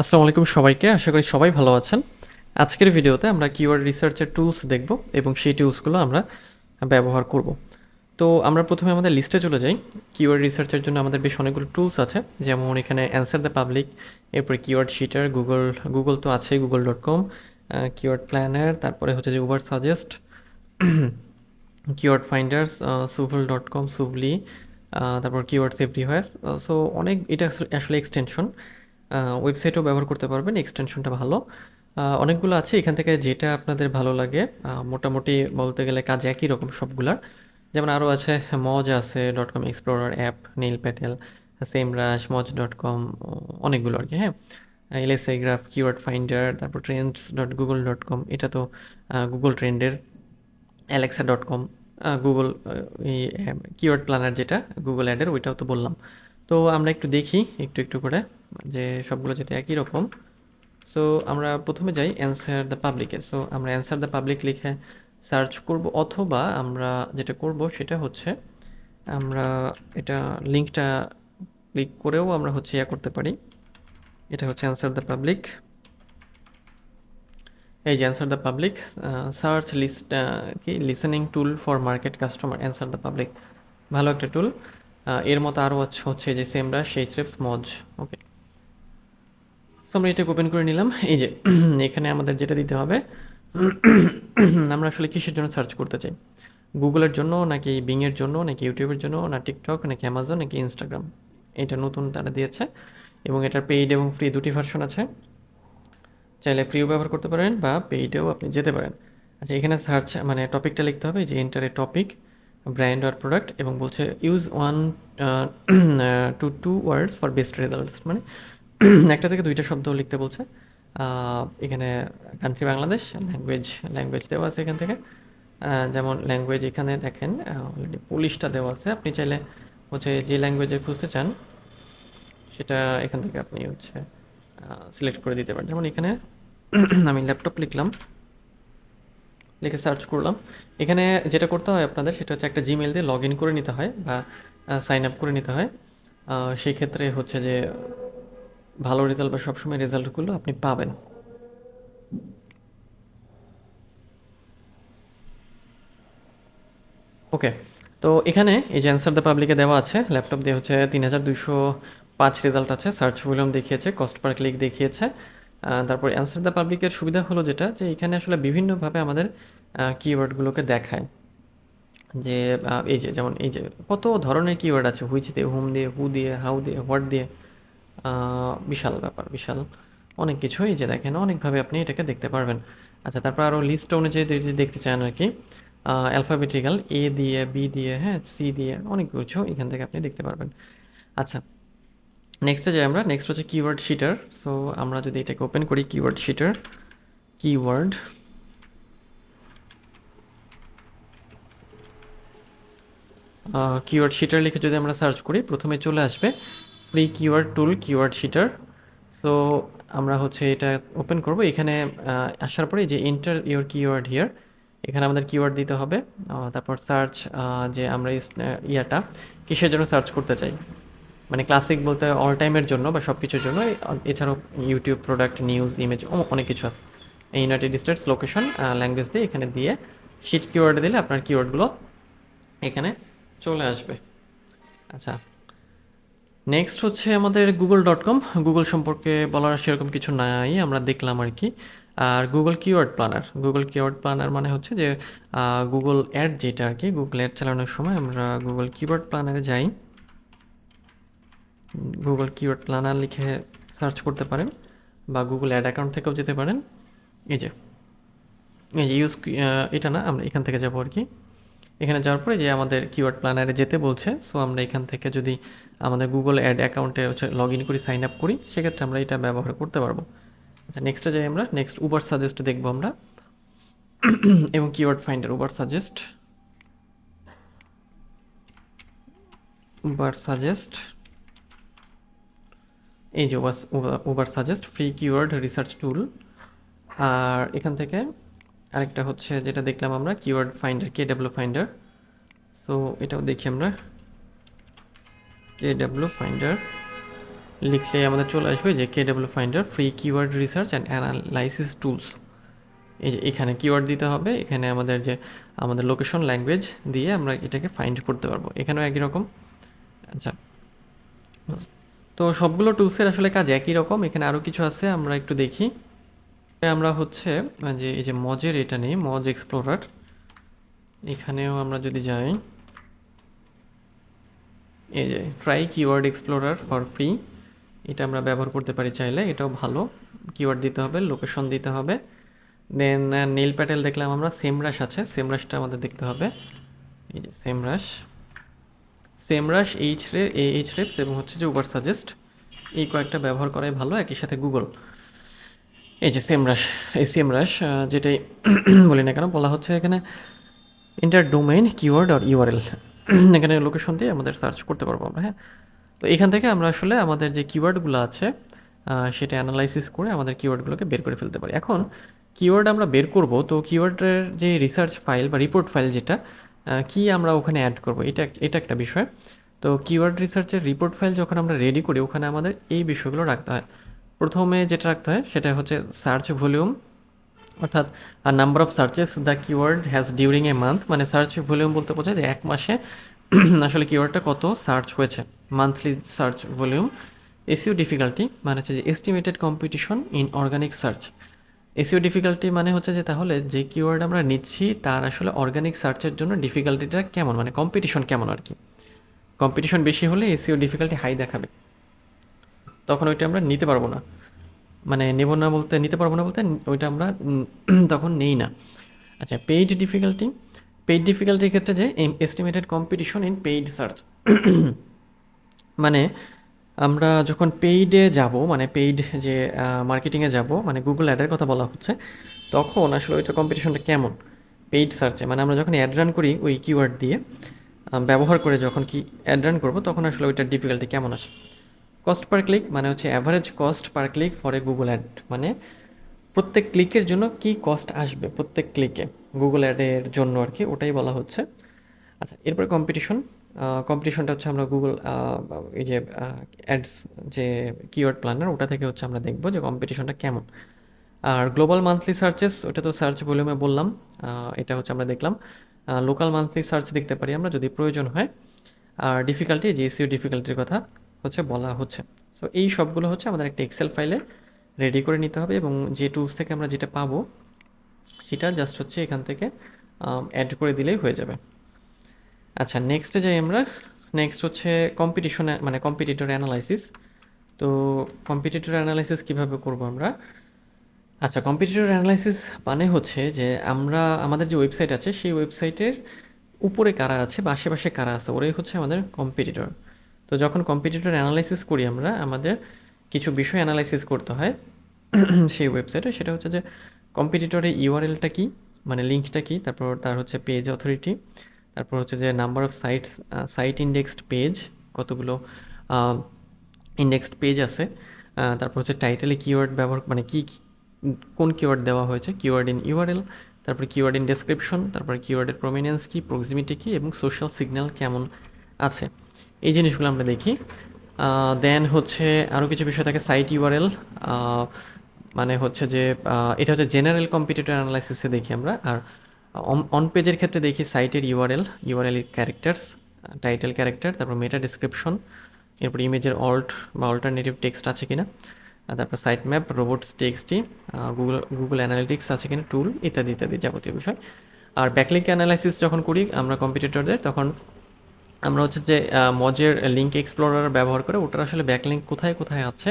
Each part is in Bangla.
আসসালামু আলাইকুম সবাইকে, আশা করি সবাই ভালো আছেন। আজকের ভিডিওতে আমরা কিওয়ার্ড রিসার্চের টুলস দেখব এবং সেই টুলসগুলো আমরা ব্যবহার করব। তো আমরা প্রথমে আমাদের লিস্টে চলে যাই। কিওয়ার্ড রিসার্চের জন্য আমাদের বেশ অনেকগুলো টুলস আছে, যেমন এখানে অ্যান্সার দ্য পাবলিক এরপরে কিওয়ার্ড শিটার গুগল গুগল তো আছেই Google dot com keyword planner তারপরে হচ্ছে যে Ubersuggest keyword finders Soovle dot com সুভলি তারপর কিওয়ার্ডস এভরিওয়ার সো অনেক, এটা আসলে এক্সটেনশন ওয়েবসাইটও ব্যবহার করতে পারবেন এক্সটেনশনটা ভালো। অনেকগুলো আছে, এখান থেকে যেটা আপনাদের ভালো লাগে মোটামুটি বলতে গেলে কাজ একই রকম সবগুলার। যেমন আরও আছে, মজ আছে dot com explorer app Neil Patel Semrush Moz dot com অনেকগুলো আর কি হ্যাঁ। এলএসআই গ্রাফ কিওয়ার্ড ফাইন্ডার তারপর trends dot Google dot com এটা তো Google ট্রেন্ডের Alexa dot com Google keyword planner যেটা গুগল অ্যাডের ওইটাও তো বললাম। তো আমরা একটু দেখি, একটু একটু করে। যে সবগুলো যাতে একই রকম সো আমরা প্রথমে যাই অ্যান্সার দ্য পাবলিকে সো আমরা অ্যান্সার দ্য পাবলিক লিখে সার্চ করব, অথবা আমরা যেটা করব সেটা হচ্ছে আমরা এটা লিঙ্কটা ক্লিক করেও আমরা হচ্ছে ইয়া করতে পারি। এটা হচ্ছে অ্যান্সার দ্য পাবলিক এই যে answer the public search list কি? Listening tool for market customer answer the public ভালো একটা টুল এর মতো আরও হচ্ছে যে সেমরা সেই ট্রিপস মজ ওকে সো আমরা এটা ওপেন করে নিলাম। এই যে, এখানে আমাদের যেটা দিতে হবে, আমরা আসলে কিসের জন্য সার্চ করতে চাই? গুগলের জন্য নাকি বিংয়ের জন্য, নাকি ইউটিউবের জন্য, না টিকটক নাকি অ্যামাজন নাকি ইনস্টাগ্রাম এটা নতুন তারা দিয়েছে, এবং এটার পেইড এবং ফ্রি দুটি ভার্সন আছে। চাইলে ফ্রিও ব্যবহার করতে পারেন, বা পেইডেও আপনি যেতে পারেন। আচ্ছা এখানে সার্চ মানে টপিকটা লিখতে হবে, যে এন্টার টপিক ব্র্যান্ড আর প্রোডাক্ট এবং বলছে use one to two words for best results মানে একটা থেকে দুইটা শব্দ লিখতে বলছে। এখানে কান্ট্রি বাংলাদেশ ল্যাঙ্গুয়েজ ল্যাঙ্গুয়েজ দেওয়া আছে এখান থেকে। যেমন ল্যাঙ্গুয়েজ এখানে দেখেন অলরেডি পুলিশটা দেওয়া আছে। আপনি চাইলে হচ্ছে যে ল্যাঙ্গুয়েজের খুঁজতে চান, সেটা এখান থেকে আপনি হচ্ছে সিলেক্ট করে দিতে পারেন। যেমন এখানে আমি ল্যাপটপ লিখলাম, লিখে সার্চ করলাম। এখানে যেটা করতে হয় আপনাদের, সেটা হচ্ছে একটা জিমেল দিয়ে লগ ইন করে নিতে হয় বা সাইন আপ করে নিতে হয়। সেই ক্ষেত্রে হচ্ছে যে ভালো রেজাল্ট বা সবসময় রেজাল্টগুলো আপনি পাবেন। ওকে তো এখানে এই যে অ্যান্সার দ্য পাবলিকে দেওয়া আছে ল্যাপটপ দিয়ে হচ্ছে তিন হাজার দুইশো পাঁচ রেজাল্ট আছে সার্চ ভলিউম দেখিয়েছে কস্ট পার ক্লিক দেখিয়েছে তারপর অ্যান্সার দ্য পাবলিকের সুবিধা হলো যেটা, যে এখানে আসলে বিভিন্নভাবে আমাদের কিওয়ার্ডগুলোকে দেখায়। যে এই যে যেমন এই যে কত ধরনের কিওয়ার্ড আছে হুইচ দিয়ে হুম দিয়ে হু দিয়ে হাউ দিয়ে হোয়াট দিয়ে বিশাল ব্যাপার, বিশাল। অনেক কিছু এই যে দেখেন, অনেকভাবে আপনি এটাকে দেখতে পারবেন। আচ্ছা তারপর আরও লিস্ট অনুযায়ী যদি দেখতে চান আর কি অ্যালফাবেটিক্যাল এ দিয়ে বি দিয়ে হ্যাঁ সি দিয়ে, অনেক কিছু এখান থেকে আপনি দেখতে পারবেন। আচ্ছা নেক্সটে যাই আমরা। নেক্সট হচ্ছে কিওয়ার্ড শিটার সো আমরা যদি এটাকে ওপেন করি keyword sheeter keyword keyword sheeter লিখে যদি আমরা সার্চ করি, প্রথমে চলে আসবে free keyword tool keyword sheeter so আমরা হচ্ছে এটা ওপেন করব। এখানে আসার পরে যে এন্টার ইওর কিওয়ার্ড হিয়ার এখানে আমাদের কিওয়ার্ড দিতে হবে। তারপর সার্চ যে আমরা ইয়াটা, কিসের জন্য সার্চ করতে চাই? মানে ক্লাসিক বলতে অল টাইমের জন্য বা সব কিছুর জন্য। এছাড়াও ইউটিউব প্রোডাক্ট নিউজ ইমেজ অনেক কিছু আছে। ইউনাইটেড স্টেটস লোকেশন ল্যাঙ্গুয়েজ দিয়ে এখানে দিয়ে শিট কিওয়ার্ড দিলে আপনার কিওয়ার্ডগুলো এখানে চলে আসবে। আচ্ছা নেক্সট হচ্ছে আমাদের গুগল ডট কম গুগল সম্পর্কে বলার সেরকম কিছু নাই, আমরা দেখলাম আর কি। আর Google keyword planner Google keyword planner মানে হচ্ছে যে গুগল অ্যাড যেটা আর কি গুগল অ্যাড চালানোর সময় আমরা গুগল কিওয়ার্ড প্ল্যানারে যাই। গুগল কিওয়ার্ড প্ল্যানার লিখে সার্চ করতে পারেন বা গুগল অ্যাড অ্যাকাউন্ট থেকেও যেতে পারেন। এই যে এই যে ইউজ এটা না, আমরা এখান থেকে যাব আর কি। এখানে যাওয়ার পরে যে আমাদের কিওয়ার্ড প্ল্যানারে যেতে বলছে সো আমরা এখান থেকে যদি আমাদের গুগল অ্যাড অ্যাকাউন্টে হচ্ছে লগ ইন করি সাইন আপ করি, সেক্ষেত্রে আমরা এটা ব্যবহার করতে পারব। আচ্ছা নেক্সটে যাই আমরা। নেক্সট উবার সাজেস্ট দেখব আমরা। এবং keyword finder Uber suggest Uber suggest এই যে Uber Ubersuggest free keyword research tool আর এখান থেকে আরেকটা হচ্ছে যেটা দেখলাম আমরা keyword finder K W finder so এটাও দেখি আমরা। কে ডাব্লিউ ফাইন্ডার লিখলে আমাদের চলে আসবে যে K W finder free keyword research and analysis tools এই যে এখানে কিওয়ার্ড দিতে হবে, এখানে আমাদের যে, আমাদের লোকেশন ল্যাঙ্গুয়েজ দিয়ে আমরা এটাকে ফাইন্ড করতে পারব। এখানেও একই রকম। আচ্ছা তো সবগুলো টুলসের আসলে কাজ একই রকম। এখানে আরও কিছু আছে, আমরা একটু দেখি। আমরা হচ্ছে, যে, এই যে মজের এটা নেই মজ এক্সপ্লোরার এখানেও আমরা যদি যাই এই যে try keyword explorer for free এটা আমরা ব্যবহার করতে পারি চাইলে, এটাও ভালো। কিওয়ার্ড দিতে হবে লোকেশন দিতে হবে। দেন নীল প্যাটেল দেখলাম আমরা সেমরাশ আছে সেমরাশটা আমাদের দেখতে হবে। এই যে সেমরাশ সেমরাশ এইচ রে এইচ রেপস এবং হচ্ছে যে উবার সাজেস্ট এই কয়েকটা ব্যবহার করাই ভালো, একই সাথে গুগল এই যে সেমরাশ এই সেমরাশ যেটাই বলি না কেন, বলা হচ্ছে এখানে ইন্টার ডোমেইন কিওয়ার্ড আর ইউআরএল এখানে লোকেশন দিয়ে আমাদের সার্চ করতে পারব আমরা হ্যাঁ? তো এখান থেকে আমরা আসলে আমাদের যে কিওয়ার্ডগুলো আছে সেটা অ্যানালাইসিস করে আমাদের কিওয়ার্ডগুলোকে বের করে ফেলতে পারি। এখন কিওয়ার্ড আমরা বের করব, তো কিওয়ার্ডের যে রিসার্চ ফাইল বা রিপোর্ট ফাইল যেটা কি আমরা ওখানে অ্যাড করব? এটা এটা একটা বিষয়। তো কিওয়ার্ড রিসার্চের রিপোর্ট ফাইল যখন আমরা রেডি করি, ওখানে আমাদের এই বিষয়গুলো রাখতে হয়। প্রথমে যেটা রাখতে হয়, সেটা হচ্ছে সার্চ ভলিউম অর্থাৎ আর number of searches the keyword has during a month মানে সার্চ ভলিউম বলতে বোঝায় যে এক মাসে আসলে কিওয়ার্ডটা কত সার্চ হয়েছে। Monthly search volume SEO difficulty মানে হচ্ছে যে estimated competition in organic search SEO difficulty মানে হচ্ছে যে তাহলে যে কিওয়ার্ড আমরা নিচ্ছি, তার আসলে অর্গানিক সার্চের জন্য ডিফিকাল্টিটা কেমন মানে কম্পিটিশন কেমন আর কি। কম্পিটিশন বেশি হলে এসিও ডিফিকাল্টি হাই দেখাবে। তখন ওইটা আমরা নিতে পারব না। মানে নেব না বলতে, নিতে পারব না বলতে, ওইটা আমরা তখন নেই না। আচ্ছা পেইড ডিফিকাল্টি পেইড ডিফিকাল্টির ক্ষেত্রে যে estimated competition in paid search মানে আমরা যখন পেইডে যাব মানে পেইড যে মার্কেটিংয়ে যাব মানে গুগল অ্যাডের কথা বলা হচ্ছে, তখন আসলে ওইটা কম্পিটিশনটা কেমন? পেইড সার্চে মানে আমরা যখন অ্যাড রান করি, ওই কিওয়ার্ড দিয়ে ব্যবহার করে যখন কি অ্যাড রান করব, তখন আসলে ওইটার ডিফিকাল্টি কেমন আসে? কস্ট পার ক্লিক মানে হচ্ছে average cost per click for a Google ad মানে প্রত্যেক ক্লিকের জন্য কি কস্ট আসবে প্রত্যেক ক্লিকে গুগল অ্যাডের জন্য আর কি, ওটাই বলা হচ্ছে। আচ্ছা এরপরে কম্পিটিশন কম্পিটিশনটা হচ্ছে আমরা গুগল এই যে অ্যাডস যে কিওয়ার্ড প্ল্যানার ওটা থেকে হচ্ছে আমরা দেখব যে কম্পিটিশনটা কেমন। আর গ্লোবাল মান্থলি সার্চেস ওটা তো সার্চ ভলিউমে বললাম এটা হচ্ছে আমরা দেখলাম। লোকাল মান্থলি সার্চ দেখতে পারি আমরা যদি প্রয়োজন হয়। আর ডিফিকাল্টি যে এসিও ডিফিকাল্টির কথা হচ্ছে, বলা হচ্ছে। সো এই সবগুলো হচ্ছে আমাদের একটা এক্সেল ফাইলে রেডি করে নিতে হবে এবং যে টুলস থেকে আমরা যেটা পাবো, সেটা জাস্ট হচ্ছে এখান থেকে অ্যাড করে দিলেই হয়ে যাবে। আচ্ছা নেক্সটে যাই আমরা। নেক্সট হচ্ছে কম্পিটিশন মানে কম্পিটিটর অ্যানালাইসিস তো কম্পিটিটর অ্যানালাইসিস কীভাবে করব আমরা? আচ্ছা কম্পিটিটর অ্যানালাইসিস মানে হচ্ছে যে আমরা, আমাদের যে ওয়েবসাইট আছে, সেই ওয়েবসাইটের উপরে কারা আছে বা আশেপাশে কারা আছে, ওরাই হচ্ছে আমাদের কম্পিটিটর তো যখন কম্পিটিটর অ্যানালাইসিস করি আমরা, আমাদের কিছু বিষয় অ্যানালাইসিস করতে হয় সেই ওয়েবসাইটে সেটা হচ্ছে যে কম্পিটিটরের ইউআরএলটা কী মানে লিঙ্কটা কী, তারপর তার হচ্ছে পেজ অথরিটি তারপর হচ্ছে যে number of sites site indexed page কতগুলো ইন্ডেক্সড পেজ আছে তারপর হচ্ছে টাইটেলে কিওয়ার্ড ব্যবহার মানে কী, কোন কিওয়ার্ড দেওয়া হয়েছে কিওয়ার্ড ইন ইউআরএল তারপর কিওয়ার্ড ইন ডেসক্রিপশন তারপর কিওয়ার্ডের প্রমিনেন্স কী প্রক্সিমিটি কী, এবং সোশ্যাল সিগন্যাল কেমন আছে। এই জিনিসগুলো আমরা দেখি। দেন হচ্ছে আরও কিছু বিষয় থাকে সাইট ইউআরএল মানে হচ্ছে যে এটা হচ্ছে জেনারেল কম্পিটিটর অ্যানালাইসিসে দেখি আমরা। আর অন পেজের ক্ষেত্রে দেখি সাইটের URL URL characters title character তারপর মেটা ডিসক্রিপশন এরপর ইমেজের অল্ট বা অল্টারনেটিভ টেক্সট আছে কিনা তারপর site map robots text Google Google analytics আছে কিনা টুল ইত্যাদি ইত্যাদি যাবতীয় বিষয়। আর ব্যাকলিক অ্যানালাইসিস যখন করি আমরা কম্পিটিটরদের তখন আমরা হচ্ছে যে মজের লিঙ্ক এক্সপ্লোরার ব্যবহার করে ওটার আসলে ব্যাকলিঙ্ক কোথায় কোথায় আছে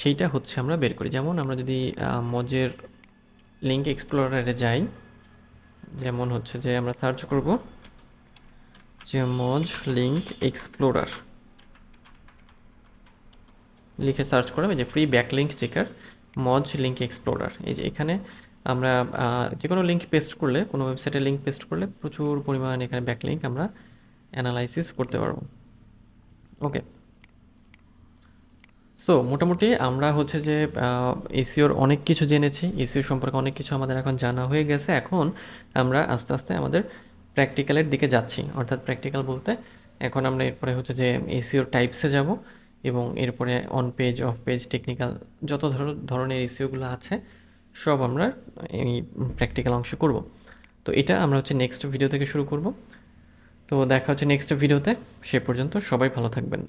সেইটা হচ্ছে আমরা বের করি। যেমন আমরা যদি মজের লিঙ্ক এক্সপ্লোরারে যাই, যেমন হচ্ছে যে আমরা সার্চ করব, যে মজ লিঙ্ক এক্সপ্লোরার লিখে সার্চ করলাম, এই যে free backlink checker Moz link explorer এই যে এখানে আমরা যে কোনো লিঙ্ক পেস্ট করলে, কোনো ওয়েবসাইটে লিঙ্ক পেস্ট করলে প্রচুর পরিমাণ এখানে ব্যাকলিঙ্ক আমরা অ্যানালাইসিস করতে পারব। ওকে সো মোটামুটি আমরা হচ্ছে যে এসিওর অনেক কিছু জেনেছি। এসিও সম্পর্কে অনেক কিছু আমাদের এখন জানা হয়ে গেছে। এখন আমরা আস্তে আস্তে আমাদের প্র্যাকটিক্যালের দিকে যাচ্ছি। অর্থাৎ প্র্যাকটিক্যাল বলতে এখন আমরা এরপরে হচ্ছে যে, এসিওর টাইপসে যাব এবং এরপরে on page off page technical যত ধরনের এসিওগুলো আছে, সব আমরা এই প্র্যাকটিক্যাল অংশে করব। তো এটা আমরা হচ্ছে নেক্সট ভিডিও থেকে শুরু করব। তো দেখা হচ্ছে নেক্সট ভিডিওতে সে পর্যন্ত সবাই ভালো থাকবেন।